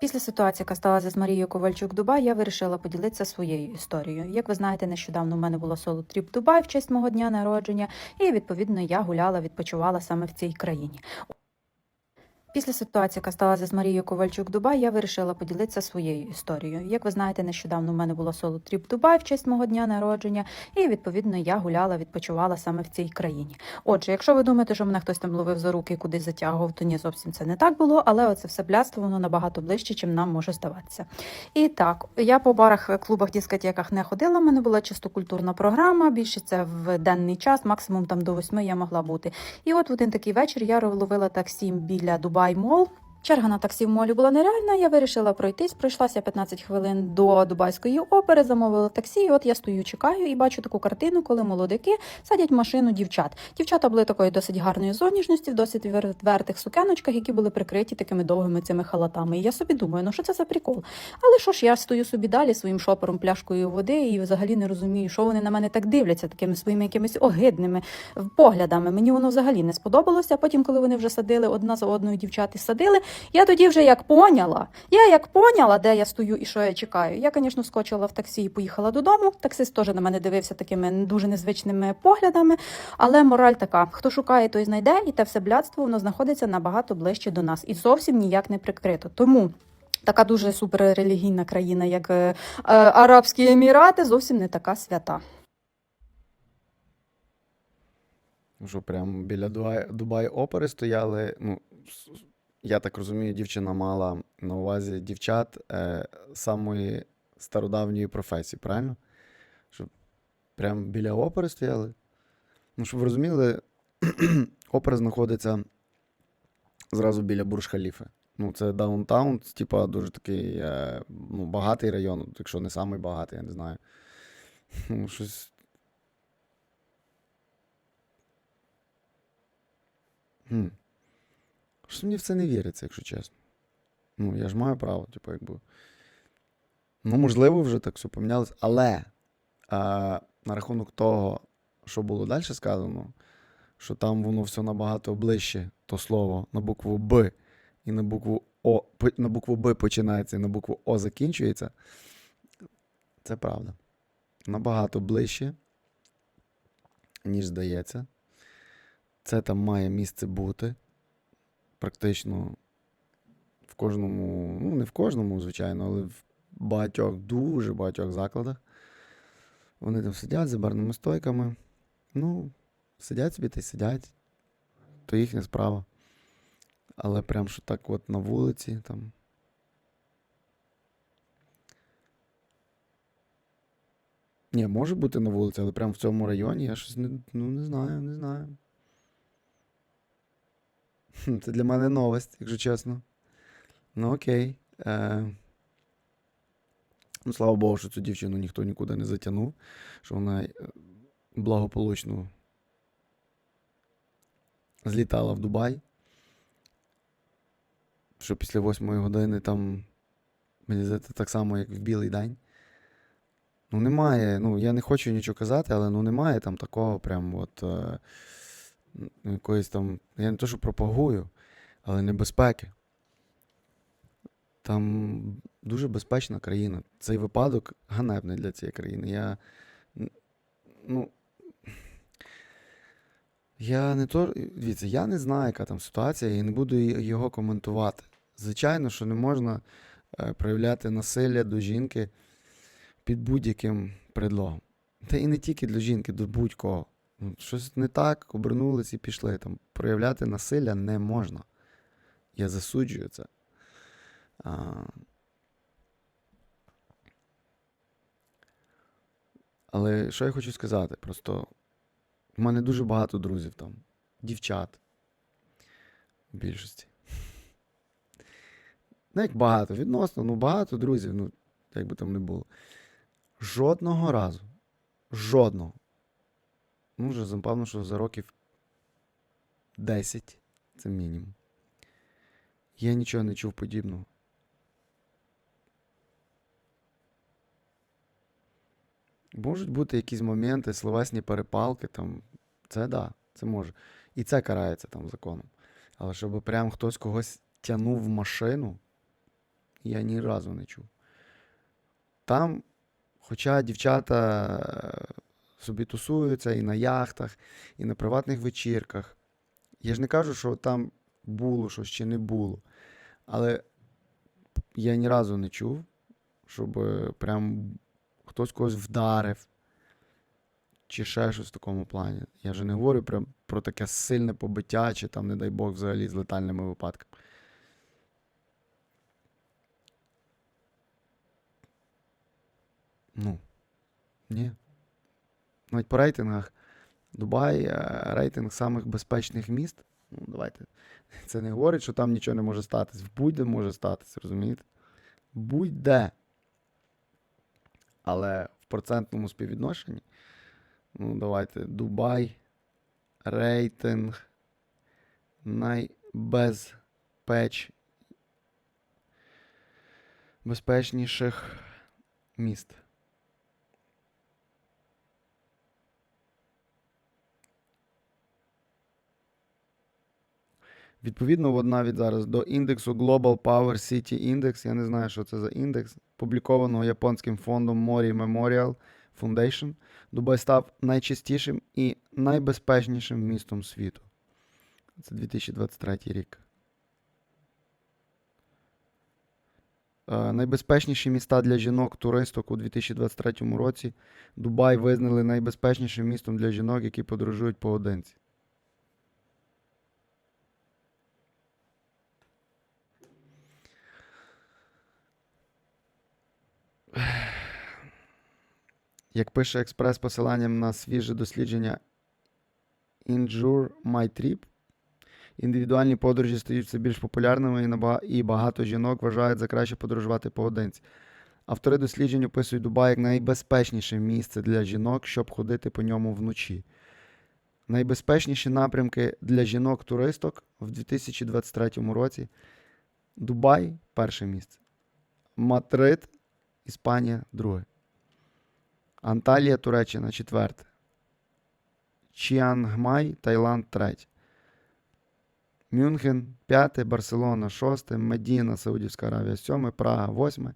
Після ситуації, яка сталася з Марією Ковальчук Дубай, я вирішила поділитися своєю історією. Як ви знаєте, нещодавно в мене було соло тріп Дубай в честь мого дня народження, і відповідно я гуляла, відпочивала саме в цій країні. Після ситуації, яка сталася з Марією Ковальчук Дубай, я вирішила поділитися своєю історією. Як ви знаєте, нещодавно в мене було соло тріп Дубай в честь мого дня народження, і відповідно я гуляла, відпочивала саме в цій країні. Отже, якщо ви думаєте, що мене хтось там ловив за руки і кудись затягував, то ні, зовсім це не так було, але оце все блядство, воно набагато ближче, чим нам може здаватися. І так, я по барах, клубах, дискотеках не ходила. У мене була чисто культурна програма. Більше це в денний час, максимум там до восьми я могла бути. І от в один такий вечір я ловила таксі біля Дубай Мол. Черга на таксі в молі була нереальна. Я вирішила пройтись. Пройшлася 15 хвилин до Дубайської опери, замовила таксі. І от я стою, чекаю і бачу таку картину, коли молодики садять в машину дівчат. Дівчата були такої досить гарної зовнішності, в досить відвертих сукеночках, які були прикриті такими довгими цими халатами. І я собі думаю, ну що це за прикол? Але що ж, я стою собі далі своїм шопером, пляшкою води, і взагалі не розумію, що вони на мене так дивляться, такими своїми якимись огидними поглядами. Мені воно взагалі не сподобалося. Потім, коли вони вже садили одна за одною дівчат і садили, я тоді вже як поняла. Я як поняла, де я стою і що я чекаю. Я, звісно, скочила в таксі і поїхала додому. Таксист теж на мене дивився такими дуже незвичними поглядами. Але мораль така: хто шукає, той знайде, і те все блядство воно знаходиться набагато ближче до нас і зовсім ніяк не прикрито. Тому. Така дуже суперрелігійна країна, як е, е, Арабські Емірати, зовсім не така свята. Що прям біля Дубай, опери стояли. Ну, я так розумію, дівчина мала на увазі дівчат е, самої стародавньої професії, правильно? Щоб прям біля опери стояли. Ну, щоб ви розуміли, опера знаходиться зразу біля Бурж-Халіфи. Ну, це даунтаун, типа дуже такий е, ну, багатий район, якщо не самий багатий, я не знаю. Ну, щось Хм. Щось мені в це не віриться, якщо чесно. Ну, я ж маю право, типу, якби. Ну, можливо, вже так все помінялось, але а, на рахунок того, що було далі сказано, що там воно все набагато ближче, то слово на букву Б і на букву О, на букву Б починається і на букву О закінчується. Це правда. Набагато ближче, ніж здається. Це там має місце бути. Практично в кожному, ну не в кожному, звичайно, але в багатьох, дуже багатьох закладах. Вони там сидять за барними стойками. Ну, сидять собі та й сидять. То їхня справа. Але прям що так от на вулиці там. Ні, може бути на вулиці, але прям в цьому районі я щось не, ну, не знаю, не знаю. Це для мене новость, якщо чесно. Ну окей. Е... Ну, слава Богу, що цю дівчину ніхто нікуди не затягнув, що вона е, благополучно злітала в Дубай. Що після восьмої години там, мені здається, так само, як в білий день. Ну, немає, ну, я не хочу нічого казати, але ну немає там такого прям от. Е... якоїсь там. Я не то, що пропагую, але небезпеки. Там дуже безпечна країна. Цей випадок ганебний для цієї країни. Я. Ну. Я не то. Дивіться, я не знаю, яка там ситуація, і не буду його коментувати. Звичайно, що не можна е, проявляти насилля до жінки під будь-яким предлогом. Та і не тільки для жінки, до будь-кого. Ну, Щось не так, обернулись і пішли. Там, проявляти насилля не можна. Я засуджую це. А... Але що я хочу сказати? Просто в мене дуже багато друзів там, дівчат. В більшості. Ну, як багато, відносно, ну багато друзів, ну, як би там не було. Жодного разу. Жодного. Ну, вже напевно, що за років 10 це мінімум. Я нічого не чув подібного. Можуть бути якісь моменти, словесні перепалки, там. Це да, це може. І це карається там законом. Але щоб прям хтось когось тягнув в машину я ні разу не чув. Там, хоча дівчата собі тусуються і на яхтах, і на приватних вечірках. Я ж не кажу, що там було щось чи не було. Але я ні разу не чув, щоб е, прям хтось когось вдарив. Чи ще щось в такому плані. Я вже не говорю прям про таке сильне побиття, чи там, не дай Бог, взагалі з летальними випадками. Ну, ні. Навіть по рейтингах. Дубай е, рейтинг самих безпечних міст. Ну, давайте. Це не говорить, що там нічого не може статись. Будь-де може статись, розумієте? Будь-де. Але в процентному співвідношенні. Ну, давайте. Дубай. Рейтинг. Найбезпеч... безпечніших міст. Відповідно, от навіть зараз до індексу Global Power City Index, я не знаю, що це за індекс, публікованого японським фондом Mori Memorial Foundation, Дубай став найчистішим і найбезпечнішим містом світу. Це 2023 рік. Е, Найбезпечніші міста для жінок-туристок у 2023 році Дубай визнали найбезпечнішим містом для жінок, які подорожують поодинці. Як пише експрес посиланням на свіже дослідження Injure My Trip, індивідуальні подорожі стають все більш популярними і, багато жінок вважають за краще подорожувати поодинці. Автори досліджень описують Дубай як найбезпечніше місце для жінок, щоб ходити по ньому вночі. Найбезпечніші напрямки для жінок-туристок в 2023 році Дубай перше місце. Мадрид, Іспанія друге. Анталія, Туреччина четверте. Чіангмай, Таїланд третє. Мюнхен п'яте, Барселона шосте, Медіна, Саудівська Аравія сьоме, Прага восьме,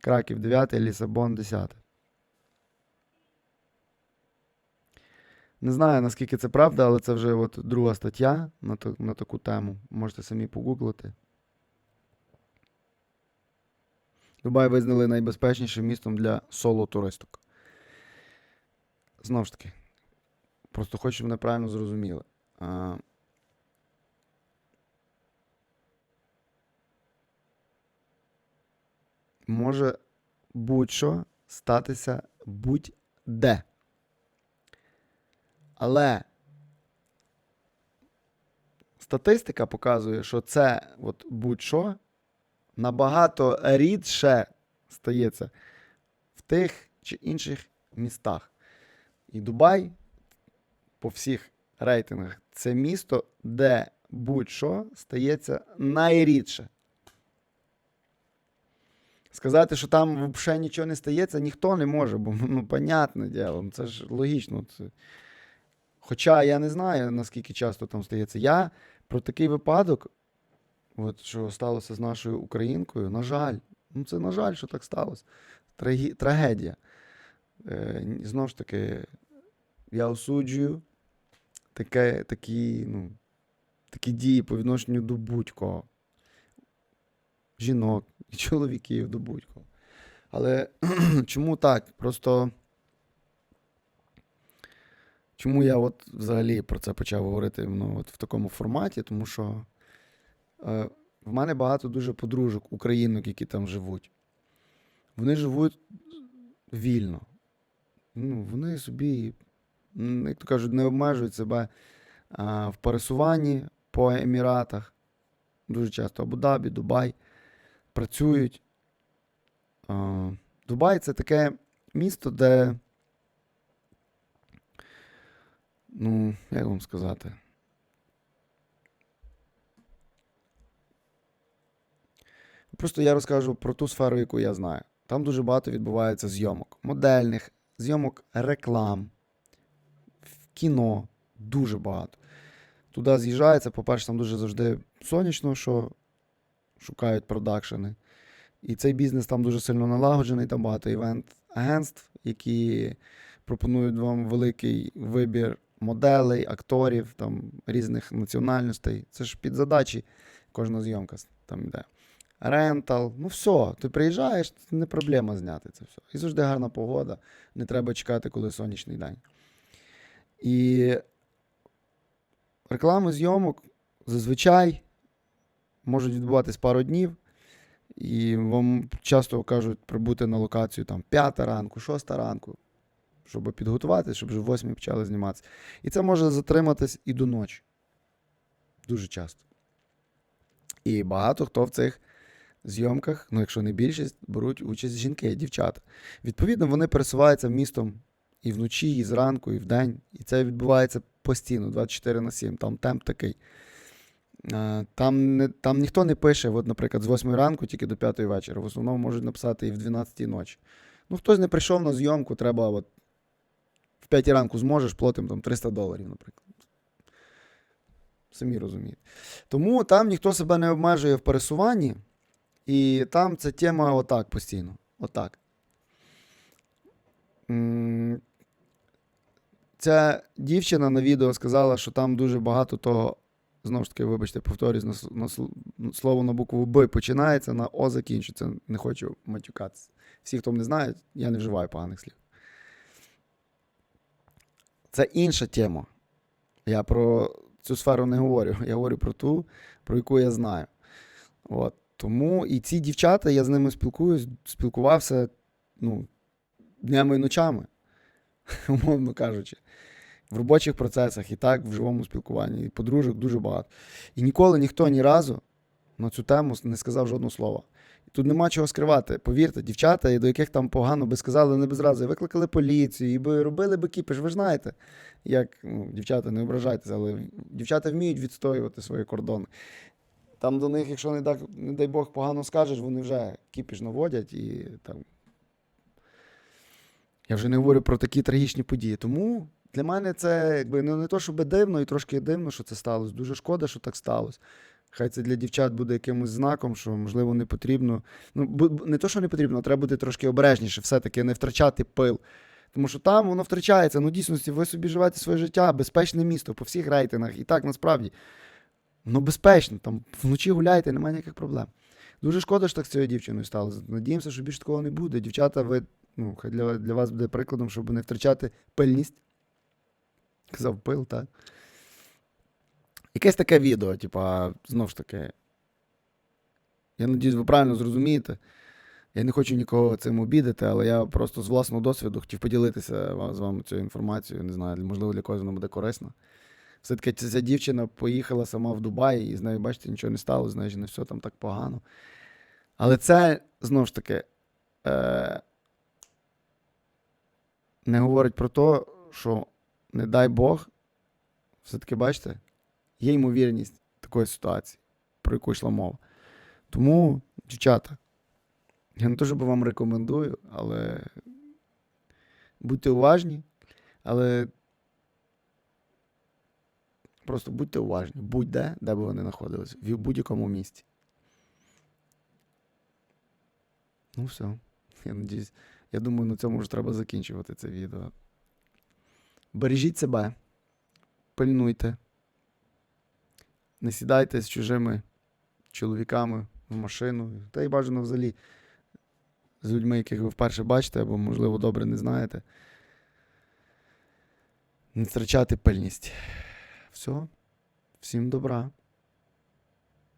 Краків дев'яте, Лісабон десяте. Не знаю, наскільки це правда, але це вже от друга стаття на, таку тему. Можете самі погуглити. Дубай визнали найбезпечнішим містом для соло-туристок. Знову ж таки, просто хочу, щоб мене правильно зрозуміли. А, може будь-що статися будь-де. Але статистика показує, що це от будь-що набагато рідше стається в тих чи інших містах. І Дубай по всіх рейтингах це місто, де будь-що стається найрідше. Сказати, що там взагалі нічого не стається, ніхто не може, бо ну, понятне діло, ну, це ж логічно. Це... Хоча я не знаю, наскільки часто там стається. Я про такий випадок, от, що сталося з нашою українкою, на жаль, ну це на жаль, що так сталося. Трагі... Трагедія. Е, знову ж таки, я осуджую таке, такі, ну, такі дії по відношенню до будь-кого. Жінок і чоловіків до будь-кого. Але чому так? Просто. Чому я от взагалі про це почав говорити ну, от в такому форматі? Тому що в мене багато дуже подружок, українок, які там живуть. Вони живуть вільно. Ну, вони собі, як то кажуть, не обмежують себе а, в пересуванні по Еміратах. Дуже часто Абу-Дабі, Дубай. Працюють. А, Дубай це таке місто, де. Ну, як вам сказати? Просто я розкажу про ту сферу, яку я знаю. Там дуже багато відбувається зйомок. Модельних, зйомок реклам, в кіно. Дуже багато. Туди з'їжджається, по-перше, там дуже завжди сонячно, що шукають продакшени. І цей бізнес там дуже сильно налагоджений, там багато івент-агентств, які пропонують вам великий вибір моделей, акторів, там, різних національностей. Це ж під задачі кожна зйомка там йде. Рентал, ну все, ти приїжджаєш, не проблема зняти це все. І завжди гарна погода, не треба чекати, коли сонячний день. І реклами зйомок зазвичай можуть відбуватись пару днів, і вам часто кажуть прибути на локацію там 5 ранку, 6 ранку, щоб підготуватися, щоб вже в 8 почали зніматися. І це може затриматись і до ночі. Дуже часто. І багато хто в цих зйомках, ну якщо не більшість, беруть участь жінки, дівчата. Відповідно, вони пересуваються містом і вночі, і зранку, і вдень. І це відбувається постійно, 24 на 7. Там темп такий. Е, Там, не, там ніхто не пише, от, наприклад, з 8 ранку тільки до 5 вечора. В основному можуть написати і в 12 ночі. Ну, хтось не прийшов на зйомку, треба от, в 5 ранку зможеш, платимо там 300 доларів, наприклад. Самі розумієте. Тому там ніхто себе не обмежує в пересуванні, і там ця тема отак постійно. Отак. Ця дівчина на відео сказала, що там дуже багато того, знову ж таки, вибачте, повторюсь, на, с- на слово на букву Б починається, на О закінчується. Не хочу матюкатися. Всі, хто не знає, я не вживаю поганих слів. Це інша тема. Я про цю сферу не говорю. Я говорю про ту, про яку я знаю. От. Тому і ці дівчата, я з ними спілкуюсь, спілкувався ну, днями і ночами, умовно кажучи. В робочих процесах і так, в живому спілкуванні. І подружок дуже багато. І ніколи ніхто ні разу на цю тему не сказав жодного слова. Тут нема чого скривати. Повірте, дівчата, до яких там погано би сказали, не без рази, викликали поліцію, і би робили би кіпіш. Ви ж знаєте, як ну, дівчата, не ображайтеся, але дівчата вміють відстоювати свої кордони. Там до них, якщо не, так, не дай Бог погано скажеш, вони вже кіпіш наводять і там. Я вже не говорю про такі трагічні події. Тому для мене це якби ну, не то, щоб дивно, і трошки дивно, що це сталося. Дуже шкода, що так сталося. Хай це для дівчат буде якимось знаком, що, можливо, не потрібно. Ну, не то, що не потрібно, треба бути трошки обережніше, все-таки не втрачати пил. Тому що там воно втрачається. Ну, дійсності, ви собі живете своє життя, безпечне місто по всіх рейтингах. І так насправді. Ну, безпечно, там вночі гуляйте, немає ніяких проблем. Дуже шкода, що так з цією дівчиною сталося. Надіємося, що більше такого не буде. Дівчата, ви, ну, хай для, для вас буде прикладом, щоб не втрачати пильність. Казав пил, так. Якесь таке відео, типа, знову ж таки. Я надіюсь, ви правильно зрозумієте. Я не хочу нікого цим обідати, але я просто з власного досвіду хотів поділитися з вами цією інформацією. Не знаю, можливо, для когось вона буде корисна. Все-таки ця дівчина поїхала сама в Дубай, і з нею, бачите, нічого не стало, з нею не все там так погано. Але це, знову ж таки, е- не говорить про те, що, не дай Бог, все-таки, бачите, є ймовірність такої ситуації, про яку йшла мова. Тому, дівчата, я не то, щоб вам рекомендую, але будьте уважні, але просто будьте уважні, будь-де, де б ви не знаходились, в будь-якому місці. Ну, все. Я надіюсь, я думаю, на цьому вже треба закінчувати це відео. Бережіть себе, пильнуйте. Не сідайте з чужими чоловіками в машину, та й бажано взагалі з людьми, яких ви вперше бачите, або, можливо, добре не знаєте. Не втрачати пильність. Все. Всім добра.